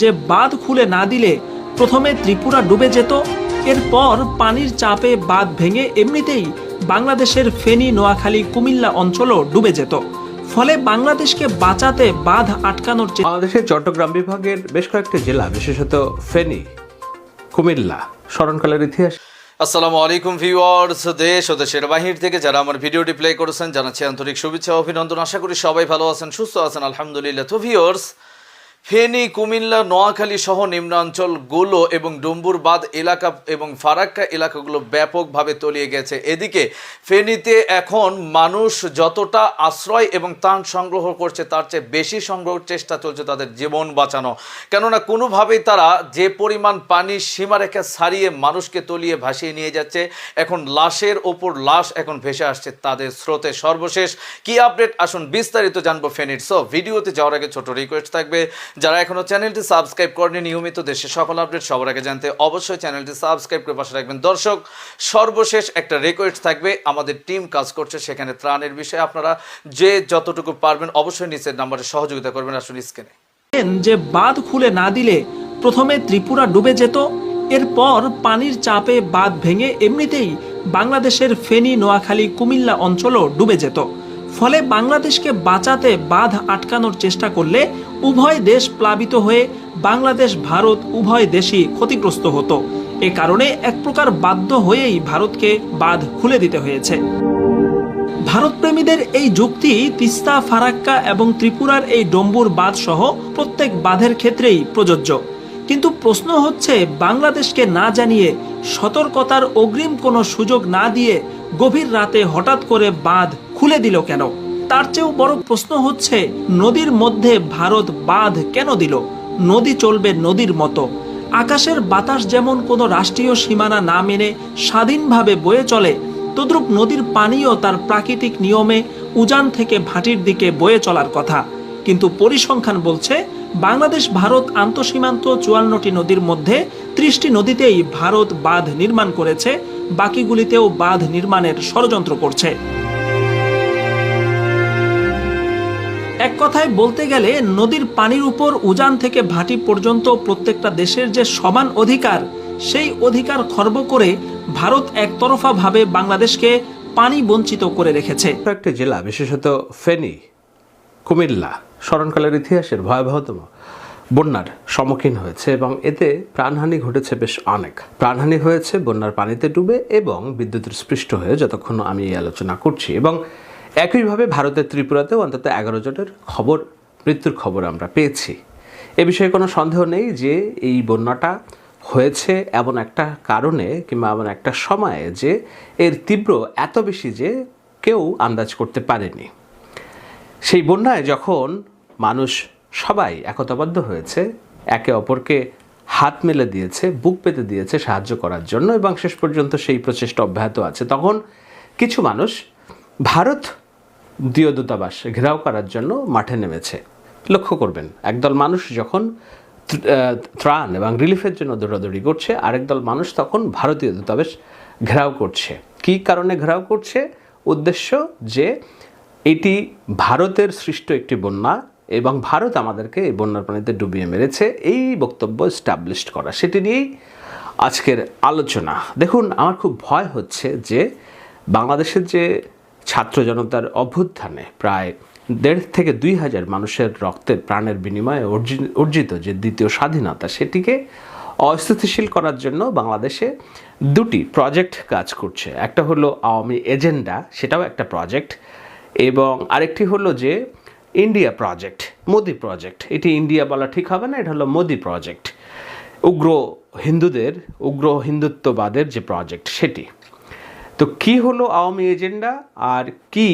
যে বাঁধ খুলে না দিলে প্রথমে ত্রিপুরা ডুবে যেত এরপর পানির চাপে বাঁধ ভেঙে এমনিতেই বাংলাদেশের ফেনী নোয়াখালী কুমিল্লা অঞ্চলও ডুবে যেত। ফলে বাংলাদেশকে বাঁচাতে বাঁধ আটকানোর বাংলাদেশের চট্টগ্রাম বিভাগের বেশ কয়েকটি জেলা বিশেষত ফেনী কুমিল্লা স্মরণকালের ইতিহাস। আসসালামু আলাইকুম ভিউয়ার্স দেশ ও দেশের বাহির থেকে যারা আমার ভিডিওটি প্লে করেছেন জানাচ্ছি আন্তরিক শুভেচ্ছা অভিনন্দন। আশা করি সবাই ভালো আছেন সুস্থ আছেন আলহামদুলিল্লাহ। তো ভিউয়ার্স ফেনী, কুমিল্লা, নোয়াখালী সহ নিম্নাঞ্চলগুলো এবং ডুম্বুরবাদ এলাকা এবং ফারাক্কা এলাকাগুলো ব্যাপকভাবে তলিয়ে গেছে। এদিকে ফেনীতে এখন মানুষ যতটা আশ্রয় এবং ত্রাণ সংগ্রহ করছে, তার চেয়ে বেশি সংগ্রহের চেষ্টা চলছে তাদের জীবন বাঁচানো। কেননা কোনোভাবেই তারা যে পরিমাণ পানি সীমারেখা ছাড়িয়ে মানুষকে তলিয়ে ভাসিয়ে নিয়ে যাচ্ছে, এখন লাশের ওপর লাশ এখন ভেসে আসছে তাদের স্রোতে। সর্বশেষ কি আপডেট? আসুন বিস্তারিত জানব ফেনীর। সো ভিডিওতে যাওয়ার আগে ছোট রিকোয়েস্ট থাকবে যারা এখনও চ্যানেলটি সাবস্ক্রাইব করেনি নিয়মিত দেশে সকল আপডেট সবার আগে জানতে অবশ্যই চ্যানেলটি সাবস্ক্রাইব করে পাশে রাখবেন। দর্শক, সর্বশেষ একটা রিকোয়েস্ট থাকবে, আমাদের টিম কাজ করছে সেখানে ত্রাণের বিষয়ে। আপনারা যে যতটুকু পারবেন অবশ্যই নিচের নাম্বারে সহযোগিতা করবেন আসুন স্ক্রিনে যে বাঁধ খুলে না দিলে প্রথমে ত্রিপুরা ডুবে যেত, এরপর পানির চাপে বাঁধ ভেঙে এমনিতেই বাংলাদেশের ফেনী, নোয়াখালী, কুমিল্লা অঞ্চলও ডুবে যেত। ফলে বাংলাদেশকে বাঁচাতে বাঁধ আটকানোর চেষ্টা করলে উভয় দেশ প্লাবিত হয়ে বাংলাদেশ, ভারত উভয় দেশই ক্ষতিগ্রস্ত হতো। এ কারণে এক প্রকার বাধ্য হয়েই ভারতকে বাঁধ খুলে দিতে হয়েছে। ভারতপ্রেমীদের এই যুক্তি তিস্তা, ফারাক্কা এবং ত্রিপুরার এই ডম্বুর বাঁধ সহ প্রত্যেক বাঁধের ক্ষেত্রেই প্রযোজ্য। কিন্তু প্রশ্ন হচ্ছে, বাংলাদেশকে না জানিয়ে সতর্কতার অগ্রিম কোনো সুযোগ না দিয়ে গভীর রাতে হঠাৎ করে বাঁধ খুলে দিল কেন? তার চেয়েও বড় প্রশ্ন হচ্ছে, নদীর মধ্যে ভারত বাঁধ কেন দিল? নদী চলবে নদীর মতো। আকাশের বাতাস যেমন কোনো রাষ্ট্রীয় সীমানা না মেনে স্বাধীনভাবে বয়ে চলে, তদ্রূপ নদীর পানিও তার প্রাকৃতিক নিয়মে উজান থেকে ভাটির দিকে বয়ে চলার কথা। কিন্তু পরিসংখ্যান বলছে, বাংলাদেশ, ভারত আন্তঃসীমান্ত চুয়ান্নটি নদীর মধ্যে ত্রিশটি নদীতেই ভারত বাঁধ নির্মাণ করেছে, বাকিগুলিতেও বাঁধ নির্মাণের ষড়যন্ত্র করছে। এক কথায় বলতে গেলে, নদীর পানির উপর উজান থেকে ভাটি পর্যন্ত প্রত্যেকটা দেশের যে সমান অধিকার, সেই অধিকার খর্ব করে ভারত একতরফাভাবে বাংলাদেশকে পানি বঞ্চিত করে রেখেছে। কয়েকটি জেলা, বিশেষত ফেনী, কুমিল্লা, স্মরণকালের ইতিহাসের ভয়াবহতম বন্যার সম্মুখীন হয়েছে এবং এতে প্রাণহানি ঘটেছে বেশ অনেক। প্রাণহানি হয়েছে, বন্যার পানিতে ডুবে এবং বিদ্যুতের স্পৃষ্ট হয়ে যতক্ষণ আমি এই আলোচনা করছি এবং একইভাবে ভারতের ত্রিপুরাতেও অন্তত এগারো জনের খবর, মৃত্যুর খবর আমরা পেয়েছি। এ বিষয়ে কোনো সন্দেহ নেই যে এই বন্যাটা হয়েছে এমন একটা কারণে কিংবা এমন একটা সময়ে যে এর তীব্র এত বেশি যে কেউ আন্দাজ করতে পারেনি। সেই বন্যায় যখন মানুষ সবাই একতাবদ্ধ হয়েছে, একে অপরকে হাত মেলে দিয়েছে, বুক পেতে দিয়েছে সাহায্য করার জন্য এবং শেষ পর্যন্ত সেই প্রচেষ্টা অব্যাহত আছে, তখন কিছু মানুষ ভারত দ্বিতীয় দূতাবাস ঘেরাও করার জন্য মাঠে নেমেছে। লক্ষ্য করবেন, একদল মানুষ যখন ত্রাণ এবং রিলিফের জন্য দৌড়াদৌড়ি করছে, আরেক দল মানুষ তখন ভারতীয় দূতাবাস ঘেরাও করছে। কী কারণে ঘেরাও করছে? উদ্দেশ্য যে এটি ভারতের সৃষ্ট একটি বন্যা এবং ভারত আমাদেরকে এই বন্যার পানিতে ডুবিয়ে মেরেছে। এই বক্তব্য স্টাবলিশড করা, সেটি নিয়েই আজকের আলোচনা। দেখুন, আমার খুব ভয় হচ্ছে যে বাংলাদেশের যে ছাত্র জনতার অভ্যুত্থানে প্রায় দেড় থেকে দুই হাজার মানুষের রক্তের প্রাণের বিনিময়ে অর্জি- অর্জিত যে দ্বিতীয় স্বাধীনতা, সেটিকে অস্থিতিশীল করার জন্য বাংলাদেশে দুটি প্রজেক্ট কাজ করছে। একটা হলো আওয়ামী এজেন্ডা, সেটাও একটা প্রজেক্ট, এবং আরেকটি হলো যে ইন্ডিয়া প্রজেক্ট, মোদি প্রজেক্ট। এটি ইন্ডিয়া বলা ঠিক হবে না, এটা হলো মোদি প্রজেক্ট। উগ্র হিন্দুদের, উগ্র হিন্দুত্ববাদের যে প্রজেক্ট, সেটি। তো কি হলো আওয়ামী এজেন্ডা আর কি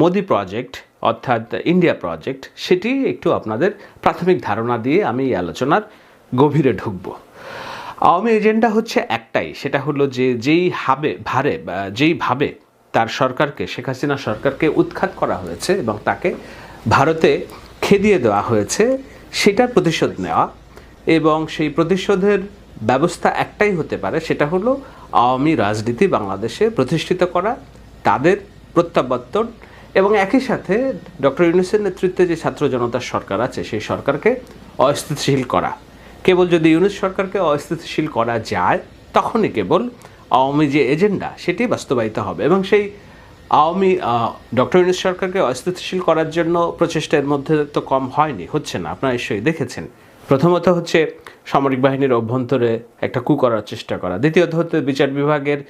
মোদি প্রজেক্ট, অর্থাৎ ইন্ডিয়া প্রজেক্ট, সেটি একটু আপনাদের প্রাথমিক ধারণা দিয়ে আমি এই আলোচনার গভীরে ঢুকব। আওয়ামী এজেন্ডা হচ্ছে একটাই, সেটা হলো যে যেই হাবে, ভারে যেইভাবে তার সরকারকে, শেখ হাসিনা সরকারকে উৎখাত করা হয়েছে এবং তাকে ভারতে খেদিয়ে দেওয়া হয়েছে, সেটার প্রতিশোধ নেওয়া এবং সেই প্রতিশোধের ব্যবস্থা একটাই হতে পারে, সেটা হলো আওয়ামী রাজনীতি বাংলাদেশে প্রতিষ্ঠিত করা, তাদের প্রত্যাবর্তন এবং একই সাথে ডক্টর ইউনুসের নেতৃত্বে যে ছাত্র জনতার সরকার আছে, সেই সরকারকে অস্থিতিশীল করা। কেবল যদি ইউনিট সরকারকে অস্থিতিশীল করা যায়, তখনই কেবল আওয়ামী যে এজেন্ডা, সেটি বাস্তবায়িত হবে এবং সেই আওয়ামী ডক্টর ইউনিট সরকারকে অস্থিতিশীল করার জন্য প্রচেষ্টার মধ্যে তো কম হয়নি, হচ্ছে না, আপনারা নিশ্চয়ই দেখেছেন। প্রথমত হচ্ছে সামরিক বাহিনীর অভ্যন্তরে একটা কু করার চেষ্টা করা। দ্বিতীয়ত হচ্ছে বিচার বিভাগের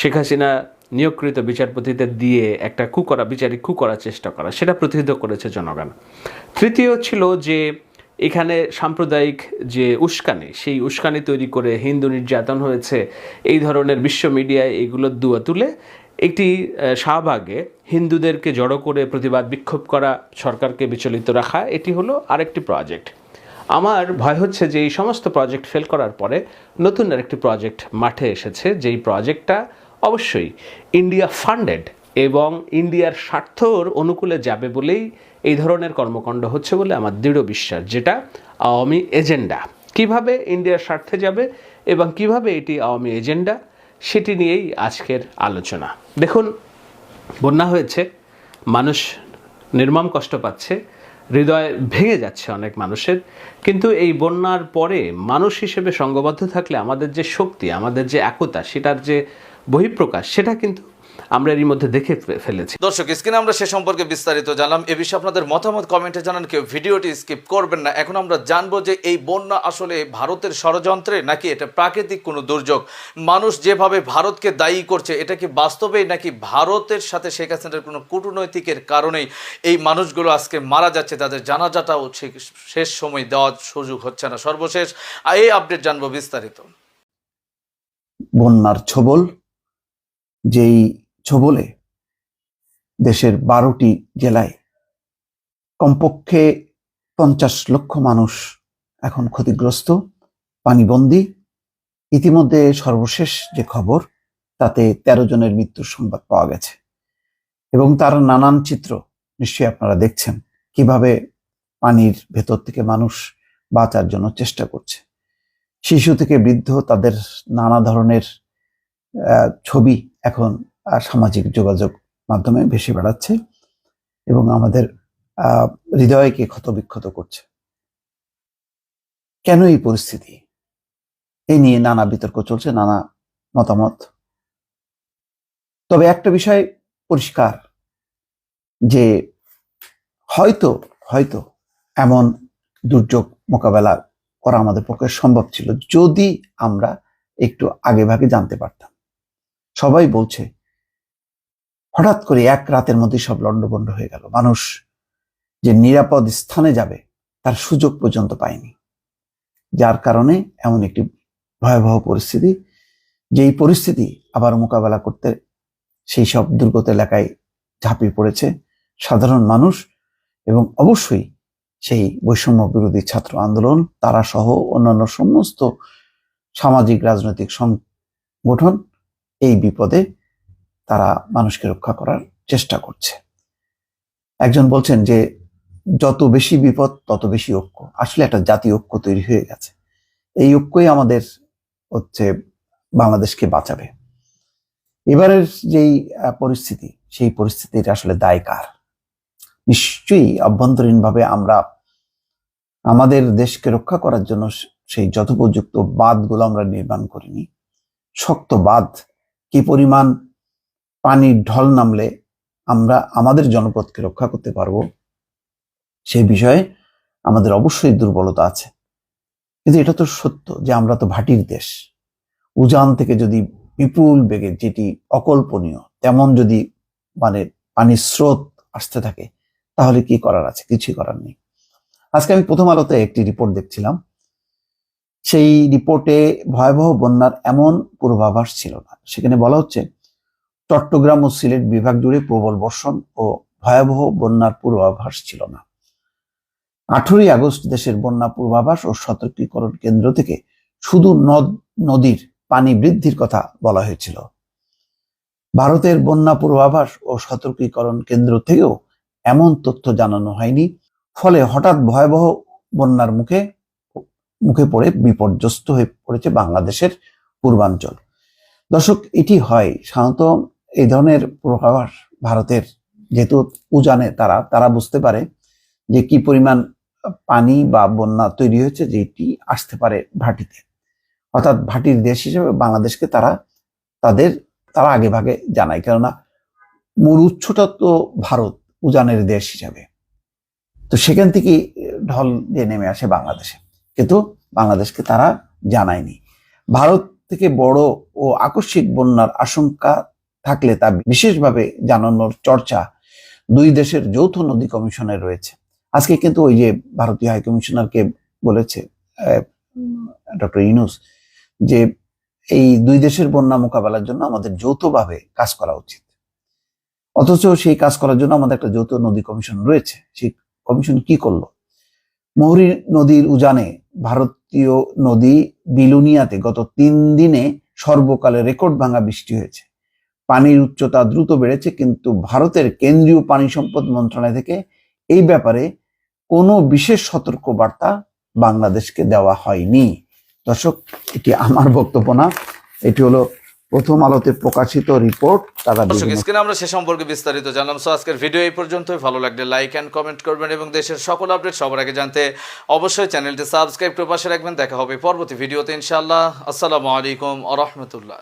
শেখ হাসিনা নিয়োগকৃত বিচারপতিদের দিয়ে একটা কু করা, বিচারিক কু করার চেষ্টা করা, সেটা প্রতিহিত করেছে জনগণ। তৃতীয় ছিল যে এখানে সাম্প্রদায়িক যে উস্কানি, সেই উস্কানি তৈরি করে হিন্দু নির্যাতন হয়েছে, এই ধরনের বিশ্ব মিডিয়ায় এগুলোর দুয়া তুলে একটি শাহবাগে হিন্দুদেরকে জড়ো করে প্রতিবাদ বিক্ষোভ করা, সরকারকে বিচলিত রাখা, এটি হলো আরেকটি প্রজেক্ট আমার ভয় হচ্ছে যে এই সমস্ত প্রজেক্ট ফেল করার পরে নতুন আরেকটি প্রজেক্ট মাঠে এসেছে, যেই প্রজেক্টটা অবশ্যই ইন্ডিয়া ফান্ডেড এবং ইন্ডিয়ার স্বার্থর অনুকূলে যাবে বলেই এই ধরনের কর্মকাণ্ড হচ্ছে বলে আমার দৃঢ় বিশ্বাস, যেটা আওয়ামী এজেন্ডা। কীভাবে ইন্ডিয়ার স্বার্থে যাবে এবং কীভাবে এটি আওয়ামী এজেন্ডা, সেটি নিয়েই আজকের আলোচনা। দেখুন, বন্যা হয়েছে, মানুষ নির্মম কষ্ট পাচ্ছে হৃদয় ভেঙে যাচ্ছে অনেক মানুষের। কিন্তু এই বন্যার পরে মানুষ হিসেবে সঙ্গবদ্ধ থাকলে আমাদের যে শক্তি, আমাদের যে একতা, সেটার যে বহিঃপ্রকাশ, সেটা কিন্তু আমরা এরই মধ্যে দেখে ফেলেছি। দর্শক স্ক্রিনে আমরা সে সম্পর্কে বিস্তারিত জানলাম। এ বিষয়ে আপনাদের মতামত কমেন্টে জানান। কেউ ভিডিওটি স্কিপ করবেন না। এখন আমরা জানব যে এই বন্যা আসলে ভারতের ষড়যন্ত্রে নাকি এটা প্রাকৃতিক কোনো দুর্যোগ? মানুষ যেভাবে ভারতকে দায়ী করছে এটা কি বাস্তবেই নাকি ভারতের সাথে শেখ হাসিনার কোনো কূটনৈতিকের কারণেই এই মানুষগুলো আজকে মারা যাচ্ছে? তাদের জানাজাটাও ঠিক শেষ সময় দেওয়ার সুযোগ হচ্ছে না। সর্বশেষ এই আপডেট জানব বিস্তারিত। বন্যার ছবল যেই ছবলে দেশের বারোটি জেলায় কমপক্ষে পঞ্চাশ লক্ষ মানুষ এখন ক্ষতিগ্রস্ত, পানিবন্দী। ইতিমধ্যে সর্বশেষ যে খবর, তাতে তেরো জনের মৃত্যুর সংবাদ পাওয়া গেছে। এবং তার নানান চিত্র নিশ্চয়ই আপনারা দেখছেন, কীভাবে পানির ভেতর থেকে মানুষ বাঁচার জন্য চেষ্টা করছে। শিশু থেকে বৃদ্ধ তাদের নানা ধরনের ছবি এখন সামাজিক যোগাযোগ মাধ্যমে ভেসে বেড়াচ্ছে এবং আমাদের হৃদয়কে ক্ষতবিক্ষত করছে। কেন এই পরিস্থিতি? এই নিয়ে নানা বিতর্ক চলছে, নানা মতামত। তবে একটা বিষয় পরিষ্কার, যে হয়তো হয়তো এমন দুর্যোগ মোকাবেলা করা আমাদের পক্ষে সম্ভব ছিল যদি আমরা একটু আগেভাগে জানতে পারতাম। সবাই বলছে হঠাৎ করে এক রাতের মধ্যে সব লন্ডভন্ড হয়ে গেল। মানুষ যে নিরাপদ স্থানে যাবে, তার সুযোগ পর্যন্ত পায়নি। যার কারণে এমন একটি ভয়াবহ পরিস্থিতি, যেই পরিস্থিতি আবার মোকাবেলা করতে সেই সব দুর্গত এলাকায় ঝাঁপিয়ে পড়েছে সাধারণ মানুষ এবং অবশ্যই সেই বৈষম্য বিরোধী ছাত্র আন্দোলন, তারা সহ অন্যান্য সমস্ত সামাজিক, রাজনৈতিক সংগঠন এই বিপদে তারা মানুষকে রক্ষা করার চেষ্টা করছে। একজন বলছেন যে, যত বেশি বিপদ, তত বেশি ঐক্য। আসলে একটা জাতীয় ঐক্য তৈরি হয়ে গেছে। এই ঐক্যই আমাদের হচ্ছে বাংলাদেশকে বাঁচাবে। এবারের যেই পরিস্থিতি, সেই পরিস্থিতির আসলে দায় কার? নিশ্চয়ই অভ্যন্তরীণভাবে আমরা আমাদের দেশকে রক্ষা করার জন্য সেই যথোপযুক্ত বাঁধগুলো আমরা নির্মাণ করিনি। শক্ত বাঁধ, কি পরিমাণ পানির ঢল নামলে আমরা আমাদের জনপদকে রক্ষা করতে পারব। সেই বিষয়ে আমাদের অবশ্যই দুর্বলতা আছে। কিন্তু এটা তো সত্য যে আমরা তো ভাটির দেশ। উজান থেকে যদি বিপুল বেগে যেটি অকল্পনীয়, তেমন যদি মানে পানির স্রোত আসতে থাকে, তাহলে কি করার আছে? কিছুই করার নেই। আজকে আমি প্রথম আলোতে একটি রিপোর্ট দেখছিলাম। সেই রিপোর্টে ভয়াবহ বন্যার এমন পূর্বাভাস ছিল না। সেখানে বলা হচ্ছে চট্টগ্রাম ও সিলেট বিভাগ জুড়ে প্রবল বর্ষণ ও ভয়াবহ বন্যার পূর্বাভাস ছিল না। আঠেরোই আগস্ট দেশের বন্যা পূর্বাভাস ও সতর্কীকরণ কেন্দ্র থেকে শুধু নদ, নদীর পানি বৃদ্ধির কথা বলা হয়েছিল। ভারতের বন্যা পূর্বাভাস ও সতর্কীকরণ কেন্দ্র থেকেও এমন তথ্য জানানো হয়নি, ফলে হঠাৎ ভয়াবহ বন্যার মুখে মুখে পড়ে বিপর্যস্ত হয়ে পড়েছে বাংলাদেশের পূর্বাঞ্চল। দর্শক, এটি হয় সাধারণত এই ধরনের পূর্বাভাস ভারতের যেহেতু উজানে তারা তারা বুঝতে পারে যে কি পরিমাণ পানি বা বন্যা তৈরি হয়েছে যেটি আসতে পারে ভাটিতে। অর্থাৎ ভাটির দেশ হিসেবে বাংলাদেশকে তারা, তাদের, তারা আগে ভাগে জানায়। কেননা মূল উৎসটা তো ভারত, উজানের দেশ হিসাবে। তো সেখান থেকে ঢল দিয়ে নেমে আসে বাংলাদেশে। কিন্তু বাংলাদেশকে তারা জানায়নি। ভারত থেকে বড় ও আকস্মিক বন্যার আশঙ্কা থাকলে তা বিশেষভাবে জানানোর চর্চা দুই দেশের যৌথ নদী কমিশনে রয়েছে। আজকে কিন্তু ওই যে ভারতীয় হাই কমিশনারকে বলেছে ডক্টর ইনুস যে এই দুই দেশের বন্যা মোকাবেলার জন্য আমাদের যৌথভাবে কাজ করা উচিত। অথচ সেই কাজ করার জন্য আমাদের একটা যৌথ নদী কমিশন রয়েছে। সেই কমিশন কি করল? মহুরী নদীর উজানে ভারতীয় নদী বিলুনিয়াতে গত তিন দিনে সর্বকালে রেকর্ড ভাঙা বৃষ্টি হয়েছে। পানির উচ্চতা দ্রুত বেড়েছে কিন্তু ভারতের কেন্দ্রীয় পানি সম্পদ মন্ত্রণালয় থেকে এই ব্যাপারে কোনো বিশেষ সতর্ক বার্তা বাংলাদেশকে দেওয়া হয়নি। দর্শক এটি আমার বক্তব্য না এটি হলো প্রথম আলোতে প্রকাশিত রিপোর্ট তারা দর্শক স্ক্রিনে আমরা সে সম্পর্কে বিস্তারিত জানলাম। সো আজকের ভিডিও এই পর্যন্তই। ভালো লাগলে লাইক অ্যান্ড কমেন্ট করবেন এবং দেশের সকল আপডেট সবার আগে জানতে অবশ্যই চ্যানেলটি সাবস্ক্রাইব করে পাশে রাখবেন। দেখা হবে পরবর্তী ভিডিওতে ইনশাআল্লাহ। আসসালামু আলাইকুম আ রহমতুল্লাহ।